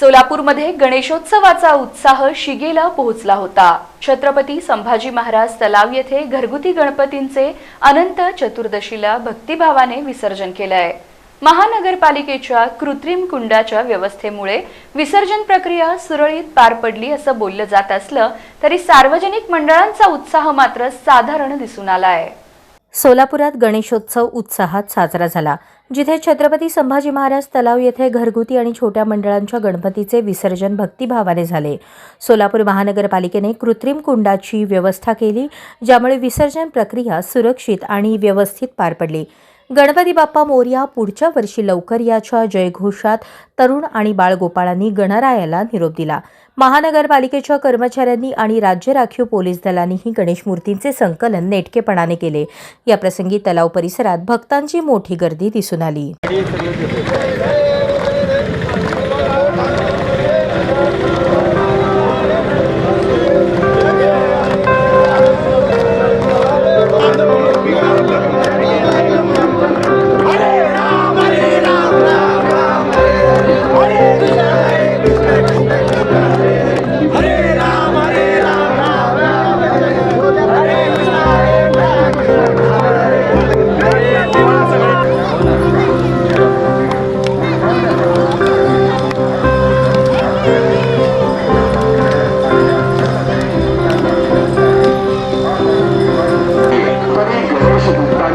सोलापूरमध्ये गणेशोत्सवाचा उत्साह शिगेला पोहोचला होता. छत्रपती संभाजी महाराज तलाव येथे घरगुती गणपतींचे अनंत चतुर्दशीला भक्तिभावाने विसर्जन केलंय. महानगरपालिकेच्या कृत्रिम कुंडाच्या व्यवस्थेमुळे विसर्जन प्रक्रिया सुरळीत पार पडली असं बोललं जात असलं तरी सार्वजनिक मंडळांचा उत्साह मात्र साधारण दिसून आलाय. सोलापुरात गणेशोत्सव उत्साहात साजरा झाला जिथे छत्रपती संभाजी महाराज तलाव येथे घरगुती आणि छोट्या मंडळांच्या गणपतीचे विसर्जन भक्तिभावाने झाले. सोलापूर महानगरपालिकेने कृत्रिम कुंडाची व्यवस्था केली ज्यामुळे विसर्जन प्रक्रिया सुरक्षित आणि व्यवस्थित पार पडली. गणपती बाप्पा मोर्या पुढच्या वर्षी लवकर याच्या जयघोषात तरुण आणि बाळगोपाळांनी गणरायाला निरोप दिला. महानगरपालिकेच्या कर्मचाऱ्यांनी आणि राज्य राखीव पोलीस दलांनीही गणेश मूर्तींचे संकलन नेटकेपणाने केले. याप्रसंगी तलाव परिसरात भक्तांची मोठी गर्दी दिसून आली.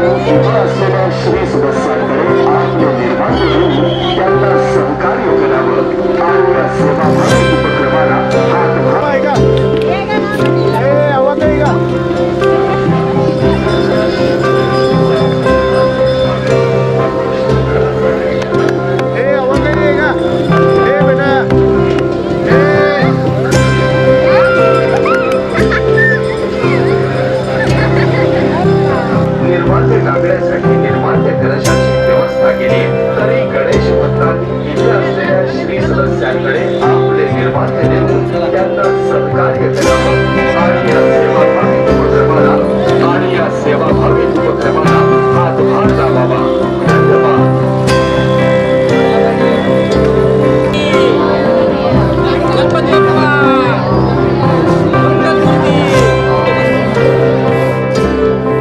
उभं असलेल्या श्री सदस्यांकडे आपले निर्माण देऊन त्यांना सहकार्य करावं आणि या सेवाभावी सगळ्यासाठी टाकण्यासाठी निर्माल्य कलशाची व्यवस्था केली. तरी गणेश भक्तांनी इथे असलेल्या श्री सदस्यांकडे आपले निर्माते देऊन त्यांना सत्कार्य करावं आणि या